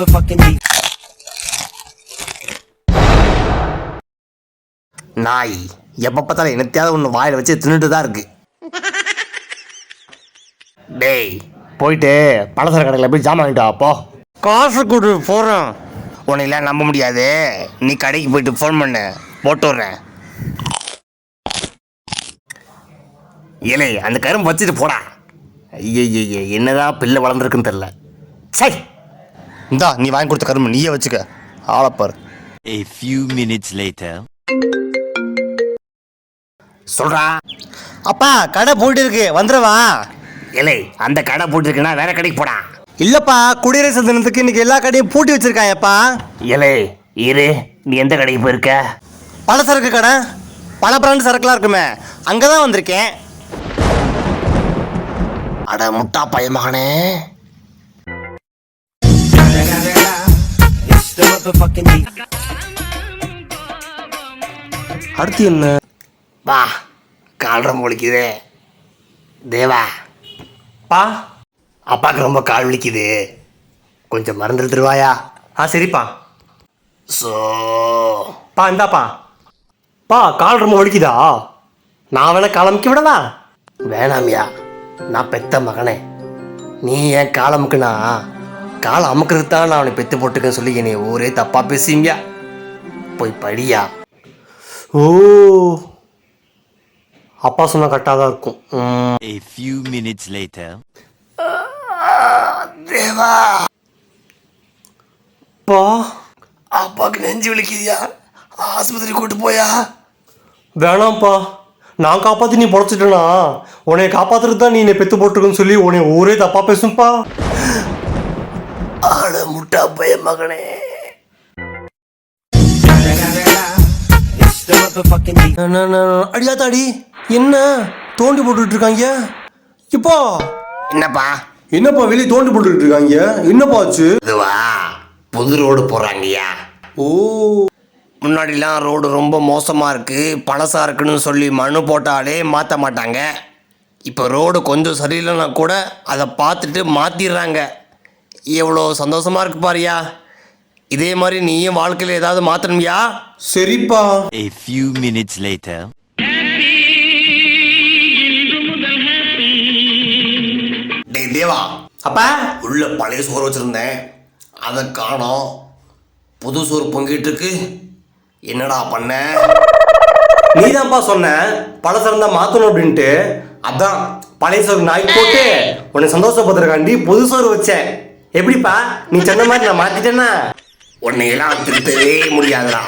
motherfucking deep. நாய் எப்போ பார்த்தாலும் என்னத்தையாவது ஒன்று வாயில் வச்சு தின்னுட்டு தான் இருக்கு. டேய் போயிட்டு பலசர கடையில் போய் ஜாமான் வாங்கிட்டு வா, போ. காசு கொடு போகிறேன் உன்னையெல்லாம் நம்ப முடியாது. நீ கடைக்கு போயிட்டு ஃபோன் பண்ணு. போட்டு விட்றேன் ஏலே அந்த கரும்பு வச்சுட்டு போடா. ஐயய்ய என்னதான் பிள்ளை வளர்ந்துருக்குன்னு தெரில சரி இந்தா நீ வாங்கி கொடுத்த கரும்பு நீயே வச்சுக்க. ஆளப்பாரு A few minutes later. சொல்றா. அப்பா கடை போயிட்டு இருக்கு. வந்துடவா இல்லை அந்த கடை போட்டு இருக்குன்னா வேற கடைக்கு போடா. இல்லப்பா குடியரசு தினத்துக்கு இன்னைக்கு எல்லா கடையும் பூட்டி வச்சிருக்காயப்பா. இலே இரு நீ எந்த கடைக்கு போயிருக்க? பலசரக்கு கடை பல பிராண்டு சரக்குலாம் இருக்குமே. அங்கதான் வந்திருக்கேன். அட முட்டா பைய மகனே. Motherfucking deep. அடுத்து என்ன? வா கால் ரொம்ப வலிக்குதே தேவா. பா. அப்பாவுக்கு ரொம்ப கால் வலிக்குது. கொஞ்சம் மருந்து எடுத்துருவாயா? ஆ சரிப்பா. ஸோ பா இந்தாப்பா. பா கால் ரொம்ப வலிக்குதா நான் வேணா காலமிக்க விடவா? வேணாமியா. நான் பெத்த மகனே. நீ ஏன் கால் அமுக்குனா கால் அமுக்கிறது தான் நான் அவனை பெத்து போட்டுக்கன்னு சொல்லி என்னை ஊரே தப்பா பேசுவீங்க. போய் படியா. ஓ. அப்பா சொன்னா கரெக்டாக தான் இருக்கும். A few minutes later. தேவா. அப்பாவுக்கு நெஞ்சு வலிக்குதியா? ஆஸ்பத்திரி கூட்டு போயா? வேணாம்ப்பா. நான் காப்பாற்றி நீ பொழைச்சிட்டனா? உன்னை காப்பாத்துறது தான் நீ என்னை பெத்து போட்டிருக்குன்னு சொல்லி உன்னை ஊரே தப்பா பேசும்பா ஆட முட்டா பைய மகனே. deep. அடியாத்தாடி என்ன? தோண்டி போட்டுட்டு இருக்காங்க இப்போ. என்னப்பா? என்னப்பா வெளியே தோண்டி போட்டுட்டு இருக்காங்க என்னப்பா ஆச்சு? இதுவா? புது ரோடு போடுறாங்கய்யா ஓ. முன்னாடிலாம் ரோடு ரொம்ப மோசமாக இருக்குது பழசாக இருக்குன்னு சொல்லி மனு போட்டாலே மாற்ற மாட்டாங்க. இப்போ ரோடு கொஞ்சம் சரியில்லைன்னா கூட அதை பார்த்துட்டு மாற்றிடுறாங்க எவ்வளோ சந்தோஷமாக இருக்கு பாரியா? இதே மாதிரி நீயும் வாழ்க்கையில் ஏதாவது மாற்றணுமியா சரிப்பா. A few minutes later. டேய் தேவா. அப்பா? உள்ள பழைய சோறு வச்சுருந்தேன். அதை காணோம். புது சோறு பொங்கிட்டு இருக்கு. என்னடா பண்ண? நீதான்ப்பா சொன்ன. பழசரம் தான் மாத்தணும் அப்படின்ட்டு. அதான் பழைய சோறு நாய்க்கு போட்டு உன்னை சந்தோஷப்படுறதுக்காண்டி புது சோறு வச்சேன். எப்படிப்பா? நீ சொன்ன மாதிரி நான் மாத்திட்டேன்னா? உன்னையெல்லாம் திருத்தவே முடியாதுடா.